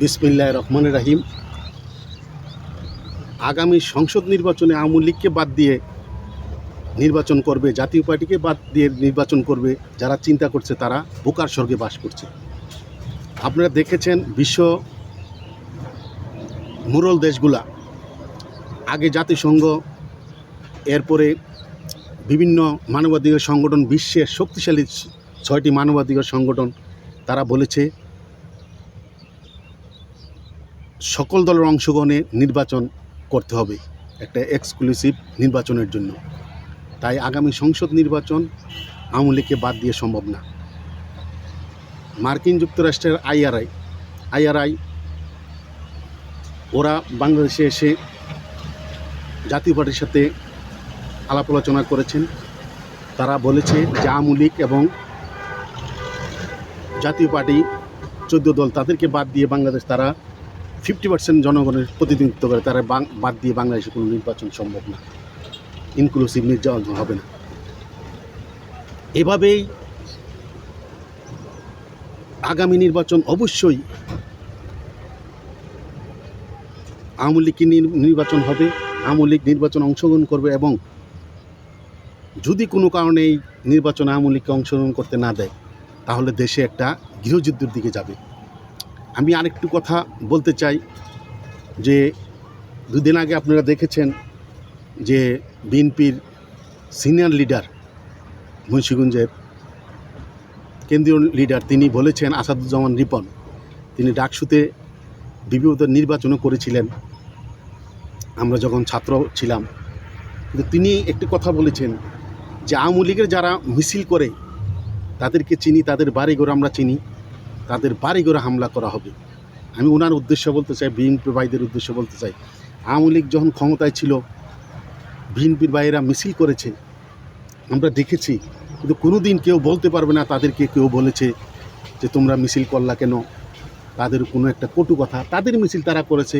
বিসমিল্লাহ রহমান রাহিম। আগামী সংসদ নির্বাচনে আওয়ামী লীগকে বাদ দিয়ে নির্বাচন করবে, জাতীয় পার্টিকে বাদ দিয়ে নির্বাচন করবে, যারা চিন্তা করছে তারা বোকার স্বর্গে বাস করছে। আপনারা দেখেছেন বিশ্ব মুরল দেশগুলা, আগে জাতিসংঘ, এরপরে বিভিন্ন মানবাধিকার সংগঠন, বিশ্বের শক্তিশালী ছয়টি মানবাধিকার সংগঠন, তারা বলেছে সকল দলের অংশগ্রহণে নির্বাচন করতে হবে একটা এক্সক্লুসিভ নির্বাচনের জন্য। তাই আগামী সংসদ নির্বাচন আওয়ামী বাদ দিয়ে সম্ভব না। মার্কিন যুক্তরাষ্ট্রের আইআরআই আইআরআই ওরা বাংলাদেশে এসে জাতীয় পার্টির সাথে আলাপ আলোচনা করেছেন। তারা বলেছে যে আওয়ামী লীগ এবং জাতীয় পার্টি চোদ্দ দল তাদেরকে বাদ দিয়ে বাংলাদেশ তারা ফিফটি পার্সেন্ট জনগণের প্রতিনিধিত্ব করে, তারা বাদ দিয়ে বাংলাদেশে কোনো নির্বাচন সম্ভব না। ইনক্লুসিভ নির্বাচন হবে না। এভাবেই আগামী নির্বাচন অবশ্যই আওয়ামী লীগকে নির্বাচন হবে, আওয়ামী লীগ নির্বাচনে অংশগ্রহণ করবে এবং যদি কোনো কারণে এই নির্বাচনে আওয়ামী লীগকে অংশগ্রহণ করতে না দেয়, তাহলে দেশে একটা গৃহযুদ্ধের দিকে যাবে। আমি আরেকটু কথা বলতে চাই যে দুদিন আগে আপনারা দেখেছেন যে বিএনপির সিনিয়র লিডার মুন্সিগঞ্জের কেন্দ্রীয় লিডার তিনি বলেছেন আসাদুজ্জামান রিপন, তিনি ডাকসুতে বিবিধ নির্বাচনও করেছিলেন। আমরা যখন ছাত্র ছিলাম, কিন্তু তিনি একটি কথা বলেছেন যে আওয়ামী লীগের যারা মিছিল করে, তাদেরকে চিনি, তাদের বাড়িঘর আমরা চিনি। তাদের বাড়িঘরে হামলা করা হবে। আমি ওনার উদ্দেশ্য বলতে চাই, বিএনপি ভাইদের উদ্দেশ্য বলতে চাই, আওয়ামী লীগ যখন ক্ষমতায় ছিল, বিএনপির ভাইয়েরা মিছিল করেছে। আমরা দেখেছি, কিন্তু কোনো দিন কেউ বলতে পারবে না তাদেরকে কেউ বলেছে যে তোমরা মিছিল করলা কেন। তাদের কোনো একটা কটু কথা, তাদের মিছিল তারা করেছে।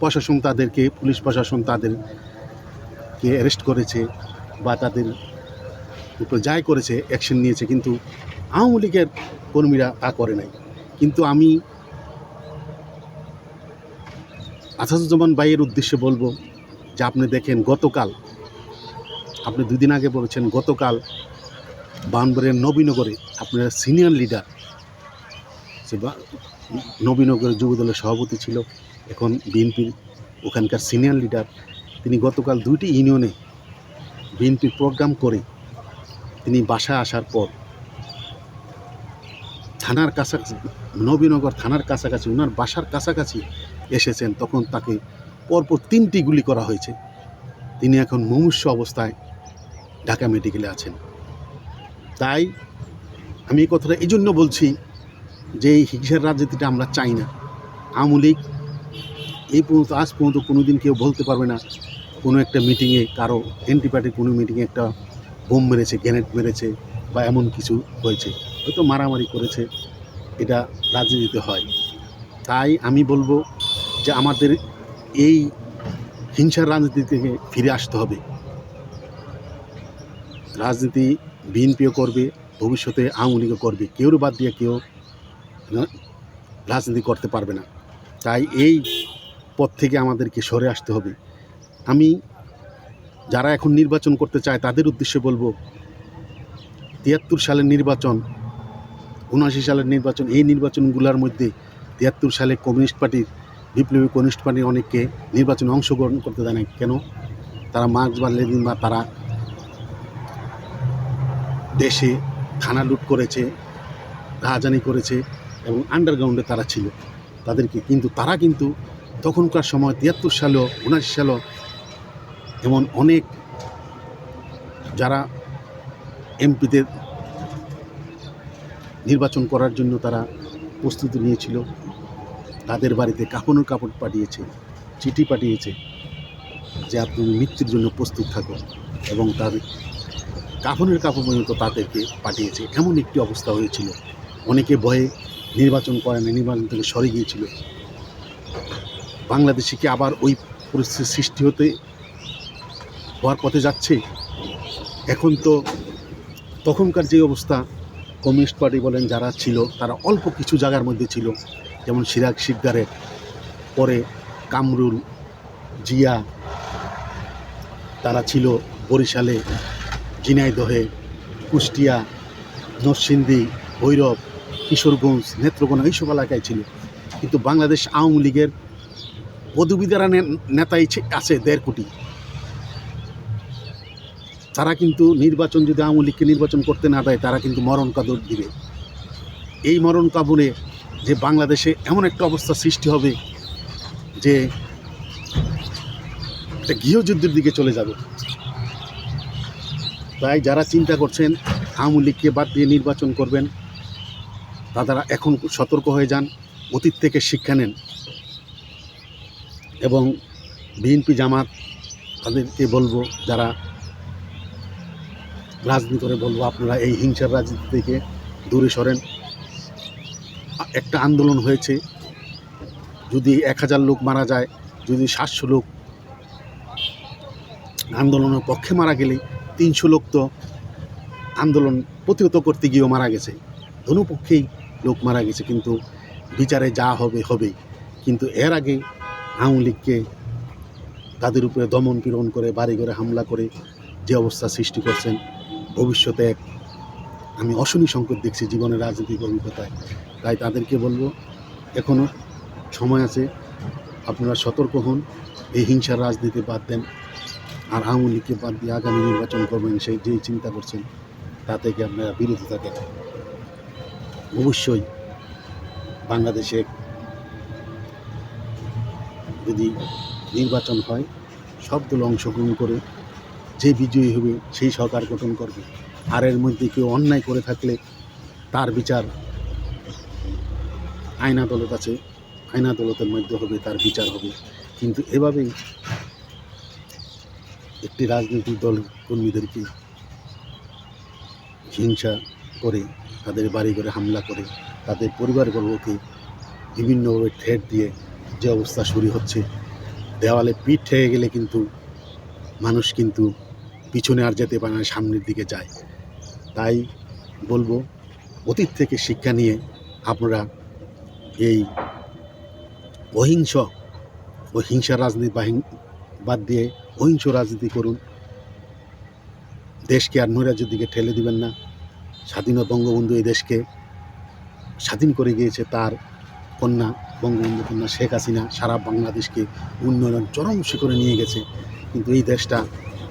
প্রশাসন তাদেরকে, পুলিশ প্রশাসন তাদেরকে অ্যারেস্ট করেছে বা তাদের উপর যাই করেছে অ্যাকশন নিয়েছে। কিন্তু আওয়ামী লীগের কর্মীরা তা করে নাই। কিন্তু আমি আসাদুজ্জামান ভাইয়ের উদ্দেশ্যে বলব যে আপনি দেখেন, গতকাল, আপনি দুদিন আগে বলেছেন, গতকাল বানবরের নবীনগরে আপনার সিনিয়র লিডার সে নবীনগরের যুবদলের সভাপতি ছিল, এখন বিএনপির ওখানকার সিনিয়র লিডার তিনি গতকাল দুইটি ইউনিয়নে বিএনপির প্রোগ্রাম করে তিনি বাসায় আসার পর থানার কাছাকাছি নবীনগর থানার কাছাকাছি ওনার বাসার কাছাকাছি এসেছেন, তখন তাকে পরপর তিনটি গুলি করা হয়েছে। তিনি এখন মুমূর্ষ অবস্থায় ঢাকা মেডিকেলে আছেন। তাই আমি এই কথাটা এই জন্য বলছি যে, এই হিংসার রাজনীতিটা আমরা চাই না। আওয়ামী লীগ এই পর্যন্ত, আজ পর্যন্ত কোনো দিন কেউ বলতে পারবে না, কোনো একটা মিটিংয়ে কারও এন্টি পার্টির কোনো মিটিংয়ে একটা বোম মেরেছে গ্রেনেড মেরেছে বা এমন কিছু হয়েছে, হয়তো মারামারি করেছে, এটা রাজনীতিতে হয়। তাই আমি বলব যে আমাদের এই হিংসার রাজনীতি থেকে ফিরে আসতে হবে। রাজনীতি বিএনপিও করবে, ভবিষ্যতে আওয়ামী লীগও করবে কেউর বাদ দিয়ে কেউ রাজনীতি করতে পারবে না। তাই এই পথ থেকে আমাদেরকে সরে আসতে হবে। আমি যারা এখন নির্বাচন করতে চায়, তাদের উদ্দেশ্যে বলব তিয়াত্তর সালের নির্বাচন, উনআশি সালের নির্বাচন, এই নির্বাচনগুলোর মধ্যে তিয়াত্তর সালে কমিউনিস্ট পার্টির, বিপ্লবী কমিউনিস্ট পার্টির অনেককে নির্বাচনে অংশগ্রহণ করতে দেয় না কেন? তারা মার্ক্স বা লেনিন বা তারা দেশে থানা লুট করেছে, রাহাজানি করেছে এবং আন্ডারগ্রাউন্ডে তারা ছিল তাদেরকে। কিন্তু তারা কিন্তু তখনকার সময় তিয়াত্তর সালেও, উনআশি সালেও এমন অনেক যারা এমপিতে নির্বাচন করার জন্য তারা প্রস্তুতি নিয়েছিল। তাদের বাড়িতে কাপড়ের কাপড় পাঠিয়েছে, চিঠি পাঠিয়েছে যে আপনি মৃত্যুর জন্য প্রস্তুত থাকুন এবং তার কাফনের কাপড় পর্যন্ত তাদেরকে পাঠিয়েছে। এমন একটি অবস্থা হয়েছিল। অনেকে ভয়ে নির্বাচন করে না নির্বাচন থেকে সরে গিয়েছিল। বাংলাদেশে কি আবার ওই পরিস্থিতির সৃষ্টি হতে, হওয়ার পথে যাচ্ছে? এখন তো তখনকার যে অবস্থা কমিউনিস্ট পার্টি বলেন যারা ছিল, তারা অল্প কিছু জায়গার মধ্যে ছিল। যেমন সিরাজ শিকদারের পরে কামরুল, জিয়া, তারা ছিল বরিশালে, ঝিনাইদহে, কুষ্টিয়া, নরসিংদী, ভৈরব, কিশোরগঞ্জ, নেত্রকোনা এইসব এলাকায় ছিল। কিন্তু বাংলাদেশ আওয়ামী লীগের পদবীদারা নে- নেতাই আছে দেড় কোটি। তারা কিন্তু নির্বাচন যদি আওয়ামী লীগকে নির্বাচন করতে না দেয়, তারা কিন্তু মরণ কাদর দিবে। এই মরণ কাবুলে যে বাংলাদেশে এমন একটা অবস্থা সৃষ্টি হবে যে একটা গৃহযুদ্ধের দিকে চলে যাবে। তাই যারা চিন্তা করছেন আওয়ামী লীগকে বাদ দিয়ে নির্বাচন করবেন, তারা এখন সতর্ক হয়ে যান, অতীত থেকে শিক্ষা নেন এবং বিএনপি জামাত তাদেরকে বলব, যারা রাজনীতি করে বলব, আপনারা এই হিংসার রাজনীতি থেকে দূরে সরেন। একটা আন্দোলন হয়েছে, যদি এক হাজার লোক মারা যায়, যদি সাতশো লোক আন্দোলনের পক্ষে মারা গেলে, তিনশো লোক তো আন্দোলন প্রতিহত করতে গিয়েও মারা গেছে। দোনোপক্ষেই লোক মারা গেছে, কিন্তু বিচারে যা হবে হবে। কিন্তু এর আগে আওয়ামী লীগকে তাদের উপরে দমন পীড়ন করে বাড়ি ঘরে হামলা করে যে অবস্থা সৃষ্টি করছেন ভবিষ্যতে এক আমি অশনি সংকট দেখছি জীবনের রাজনৈতিক অভিজ্ঞতায়। তাই তাদেরকে বলব এখনও সময় আছে, আপনারা সতর্ক হন, এই হিংসার রাজনীতি বাদ দেন, আর আওয়ামী লীগকে বাদ দিয়ে আগামী নির্বাচন করবেন সেই যেই চিন্তা করছেন, তা থেকে আপনারা বিরত থাকেন। অবশ্যই বাংলাদেশে যদি নির্বাচন হয়, সব দল অংশগ্রহণ করে যে বিজয়ী হবে সেই সরকার গঠন করবে। আর এর মধ্যে কেউ অন্যায় করে থাকলে তার বিচার আইন আদালত আছে আইন আদালতের মধ্যে হবে, তার বিচার হবে। কিন্তু এভাবেই একটি রাজনৈতিক দল কর্মীদেরকে হিংসা করে, তাদের বাড়ি ঘরে হামলা করে, তাদের পরিবারবর্গকে বিভিন্নভাবে ঠেট দিয়ে যে অবস্থা শুরু হচ্ছে, দেওয়ালে পিঠ ঠেকে গেলে কিন্তু মানুষ কিন্তু পিছনে আর যেতে পারে না, সামনের দিকে যায়। তাই বলব, অতীত থেকে শিক্ষা নিয়ে আপনারা এই অহিংস ও হিংসা রাজনীতি বাদ দিয়ে অহিংস রাজনীতি করুন। দেশকে আর নৈরাজ্যের দিকে ঠেলে দিবেন না। স্বাধীন বঙ্গবন্ধু এই দেশকে স্বাধীন করে গিয়েছে তার কন্যা, বঙ্গবন্ধু কন্যা শেখ হাসিনা সারা বাংলাদেশকে উন্নয়ন চরম শিখরে নিয়ে গেছে। কিন্তু এই দেশটা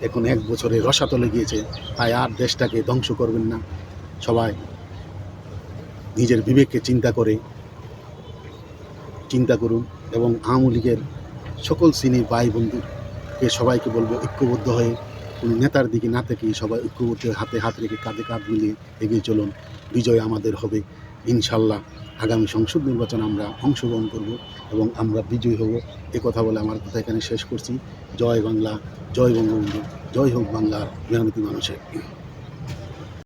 এখন এক বছরে রসাতলে গিয়েছে, তাই আর দেশটাকে ধ্বংস করবেন না। সবাই নিজের বিবেককে চিন্তা করে, চিন্তা করুন এবং আওয়ামী লীগের সকল শ্রেণির ভাই বন্ধুকে সবাইকে বলব, ঐক্যবদ্ধ হয়ে কোনো নেতার দিকে না থেকে সবাই ঐক্যবদ্ধ হাতে হাত রেখে কাঁধে কাঁধ মিলিয়ে এগিয়ে চলুন। বিজয় আমাদের হবে। ইনশাল্লাহ আগামী সংসদ নির্বাচন আমরা অংশগ্রহণ করব এবং আমরা বিজয়ী হব। এ কথা বলে আমার কথা এখানে শেষ করছি। জয় বাংলা, জয় বঙ্গবন্ধু, জয় হোক বাংলার মেহনতি মানুষের।